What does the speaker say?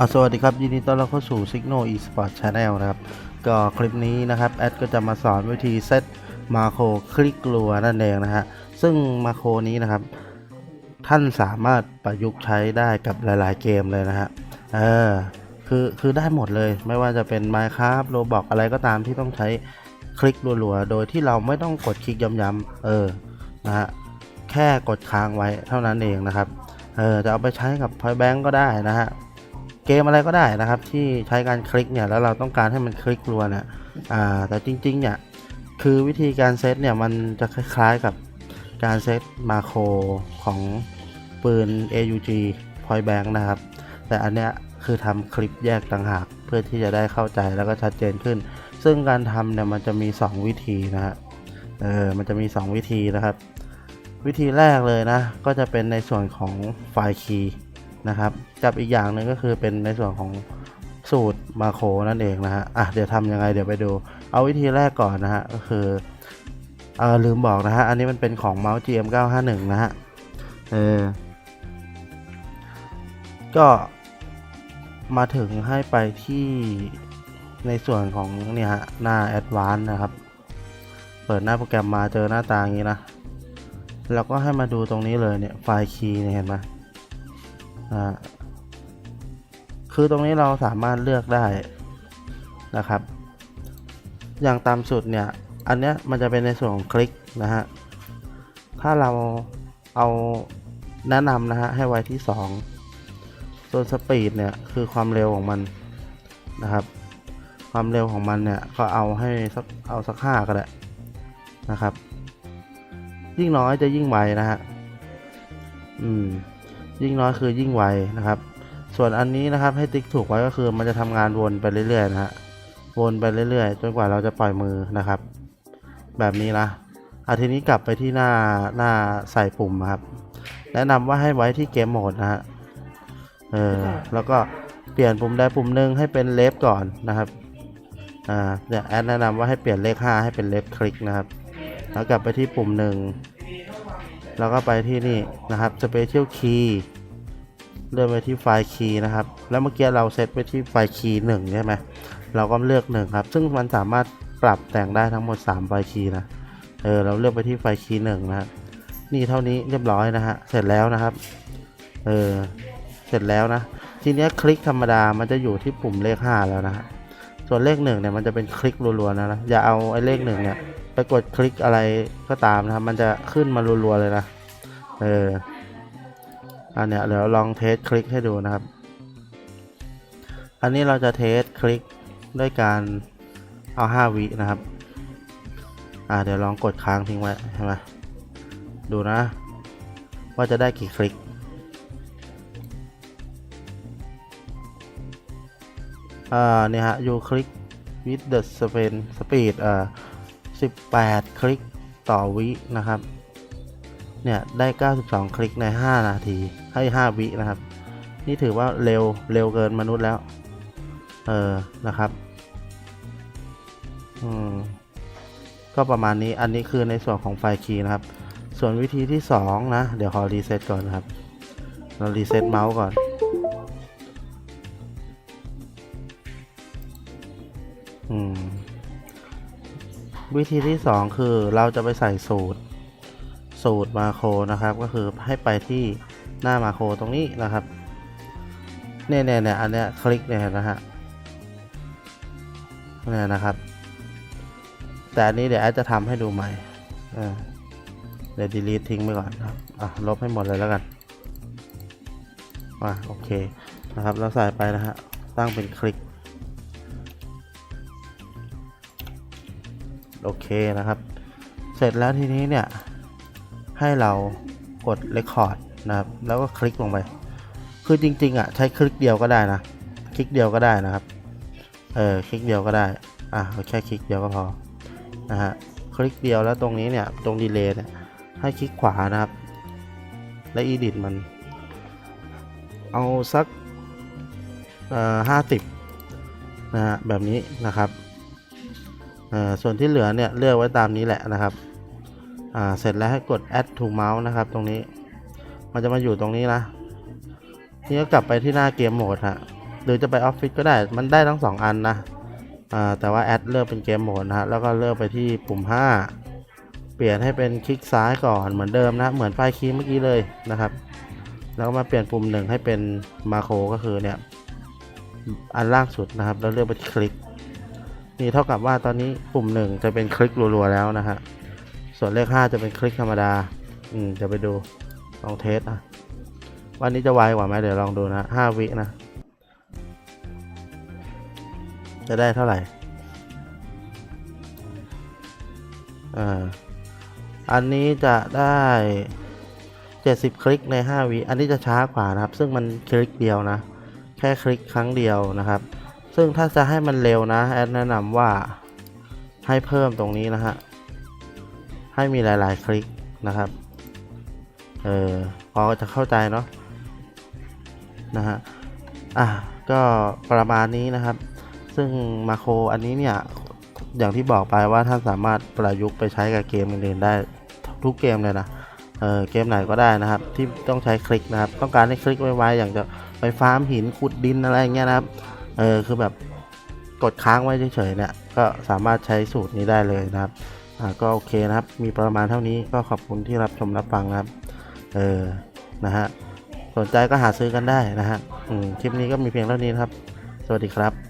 อ่าสวัสดีครับ ยินดีต้อนรับเข้าสู่ Signal Esport Channel นะครับ ก็คลิปนี้นะครับ แอดก็จะมาสอนวิธีเซตมาโครคลิกรัวนั่นเองนะฮะ ซึ่งมาโครนี้นะครับ ท่านสามารถประยุกต์ใช้ได้กับหลายๆเกมเลยนะฮะ เออ คือ คือได้หมดเลย ไม่ว่าจะเป็น Minecraft Roblox อะไรก็ตามที่ต้องใช้คลิกรัวๆ โดยที่เราไม่ต้องกดคลิกย้ำๆ เออ นะฮะ แค่กดค้างไว้เท่านั้นเองนะครับ เออ จะเอาไปใช้กับ Point Bank ก็ได้นะฮะ เกมอะไรก็ได้นะครับ ที่ใช้การคลิกเนี่ยแล้วเราต้องการให้มันคลิกรัวเนี่ยอ่าแต่จริงๆเนี่ยคือวิธีการเซตเนี่ยมันจะคล้ายๆกับการเซตมาโครของปืน AUG Point Bank นะครับ แต่อันเนี้ยคือทำคลิปแยกต่างหาก เพื่อที่จะได้เข้าใจแล้วก็ชัดเจนขึ้น ซึ่งการทำเนี่ยมันจะมี 2 วิธีนะฮะเออมันจะมี 2 วิธีนะครับ วิธีแรกเลยนะ ก็จะเป็นในส่วนของไฟล์คีย์ นะครับ กับอีกอย่างหนึ่งก็คือเป็นในส่วนของสูตรมาโครนั่นเองนะฮะอะเดี๋ยวทำยังไงเดี๋ยวไปดู เอาวิธีแรกก่อนนะฮะก็คือเออลืมบอกนะฮะ อันนี้มันเป็นของเมาส์ GM951 นะฮะเออก็มาถึงให้ไปที่ในส่วนของเนี่ยฮะหน้า Advanced นะครับ เปิดหน้าโปรแกรมมาเจอหน้าตาอย่างนี้นะ แล้วก็ให้มาดูตรงนี้เลยเนี่ยไฟล์คีย์เนี่ยเห็นไหม อ่าคือตรงนี้เราสามารถเลือกได้นะครับ อย่างตามสุดเนี่ย อันเนี้ยมันจะเป็นในส่วนของคลิกนะฮะ ถ้าเราเอาแนะนำนะฮะให้ไว้ที่ 2 ส่วนสปีดเนี่ยคือความเร็วของมันนะครับ ความเร็วของมันเนี่ยก็เอาให้สักเอาสักห้าก็ได้นะครับ ยิ่งน้อยจะยิ่งไวนะฮะ อืม ยิ่งน้อยคือยิ่งไวนะครับ ส่วนอันนี้นะครับให้ติ๊กถูกไว้ก็คือมันจะทำงานวนไปเรื่อยๆนะฮะวนไปเรื่อยๆ จนกว่าเราจะปล่อยมือนะครับ แบบนี้นะอาทีนี้กลับไปที่หน้าหน้าใส่ปุ่มครับ แนะนำว่าให้ไว้ที่เกมโหมดนะฮะเออแล้วก็เปลี่ยนปุ่มใดปุ่มหนึ่งให้เป็นเลฟก่อนนะครับอ่าเนี่ยแอดแนะนำว่าให้เปลี่ยนเลข 5 ให้เป็นเลฟคลิกนะครับ แล้วกลับไปที่ปุ่มหนึ่ง แล้วก็ไปที่นี่นะครับ Special Key เลื่อนไปที่ไฟล์คีย์นะครับ แล้วเมื่อกี้เราเซตไปที่ไฟล์คีย์หนึ่งใช่ไหมเราก็เลือกหนึ่งครับ ซึ่งมันสามารถปรับแต่งได้ทั้งหมด 3 ไฟล์คีย์นะ เออ เราเลือกไปที่ไฟล์คีย์หนึ่งนะนี่เท่านี้เรียบร้อยนะฮะ เสร็จแล้วนะครับ เออ เสร็จแล้วนะ ทีนี้คลิกธรรมดา มันจะอยู่ที่ปุ่มเลข 5 แล้วนะฮะ ส่วนเลขหนึ่งเนี่ยมันจะเป็นคลิกรัวๆนะนะ อย่าเอาไอ้เลขหนึ่งเนี่ย ไปกดคลิกอะไรก็ตามนะครับ มันจะขึ้นมารัวๆเลยนะ เออ อันเนี้ยเดี๋ยวลองเทสคลิกให้ดูนะครับ อันนี้เราจะเทสคลิกด้วยการเอา5วินะครับ อ่าเดี๋ยวลองกดค้างทิ้งไว้ใช่ไหมดูนะ ว่าจะได้กี่คลิกอ่าเนี่ยฮะ you click with the speed speed อ่า 18 คลิกต่อวินะครับ เนี่ยได้ 92 คลิกใน 5 นาทีให้ 5 วินะครับ นี่ถือว่าเร็วเร็วเกินมนุษย์แล้ว เออนะครับอืมก็ประมาณนี้อันนี้คือในส่วนของไฟล์คีย์นะครับ ส่วนวิธีที่ 2 นะ เดี๋ยวขอรีเซ็ตก่อนนะครับ เรารีเซ็ตเมาส์ก่อนอืม วิธีที่ 2 คือเราจะไปใส่สูตร สูตรมาโครนะครับ ก็คือให้ไปที่หน้ามาโครตรงนี้นะครับเนี่ยเนี่ยเนี่ยอันเนี้ยคลิกเนี่ยนะฮะเนี่ยนะครับ แต่อันนี้เดี๋ยวแอดจะทำให้ดูใหม่อ่าเดี๋ยว delete ทิ้งไปก่อนครับอะลบให้หมดเลยแล้วกันอะโอเคนะครับแล้วใส่ไปนะฮะตั้งเป็นคลิก โอเคนะครับ เสร็จแล้วทีนี้เนี่ย ให้เรากด Record นะครับ แล้วก็คลิกลงไป คือจริงๆอะใช้คลิกเดียวก็ได้นะ คลิกเดียวก็ได้นะครับ เออคลิกเดียวก็ได้ อะแค่คลิกเดียวก็พอ นะฮะ คลิกเดียวแล้วตรงนี้เนี่ย ตรงดีเลย์เนี่ย ให้คลิกขวานะครับ และ edit มัน เอาสักห้าสิบนะฮะแบบนี้นะครับ ส่วนที่เหลือเนี่ยเลือกไว้ตามนี้แหละนะครับเสร็จแล้วให้กด add to mouse นะครับ ตรงนี้ มันจะมาอยู่ตรงนี้นะนี่ก็กลับไปที่หน้าเกมโหมดฮะหรือจะไปออฟฟิศก็ได้มันได้ทั้งสองอันนะแต่ว่าแอดเลือกเป็นเกมโหมดนะฮะแล้วก็เลือกไปที่ปุ่ม 5 เปลี่ยนให้เป็นคลิกซ้ายก่อนเหมือนเดิมนะเหมือนไฟคีย์เมื่อกี้เลยนะครับ แล้วก็มาเปลี่ยนปุ่มหนึ่งให้เป็นมาโครก็คือเนี่ยอันล่างสุดนะครับ แล้วเลือกไปคลิก นี่เท่ากับว่าตอนนี้ปุ่มหนึ่งจะเป็นคลิกรัวๆแล้วนะฮะ ส่วนเลข 5 จะเป็นคลิกธรรมดา อืมจะไปดูลองเทสนะวันนี้จะไวกว่าไหมเดี๋ยวลองดูนะห้าวินะ จะได้เท่าไหร่อ่าอันนี้จะได้ 70 คลิกใน 5วิอันนี้จะช้ากว่านะครับ ซึ่งมันคลิกเดียวนะ แค่คลิกครั้งเดียวนะครับ ซึ่งถ้าจะให้มันเร็วนะแอดแนะนำว่าให้เพิ่มตรงนี้นะฮะ ให้มีหลาย ๆ คลิกนะครับ เออพอจะเข้าใจเนาะนะฮะ อะ ก็ประมาณนี้นะครับ ซึ่งมาโครอันนี้เนี่ย อย่างที่บอกไปว่าท่านสามารถประยุกต์ไปใช้กับเกมอื่นๆได้ทุกเกมเลยนะ เออเกมไหนก็ได้นะครับ ที่ต้องใช้คลิกนะครับ ต้องการให้คลิกไวๆอย่างจะไปฟาร์มหินขุดดินอะไรอย่างเงี้ยนะครับ เออคือแบบกดค้างไว้เฉยๆเนี่ยก็สามารถใช้สูตรนี้ได้เลยนะครับอ่าก็โอเคนะครับ มีประมาณเท่านี้ก็ขอบคุณที่รับชมรับฟังนะครับเออนะฮะสนใจก็หาซื้อกันได้นะฮะคลิปนี้ก็มีเพียงเท่านี้นะครับ สวัสดีครับ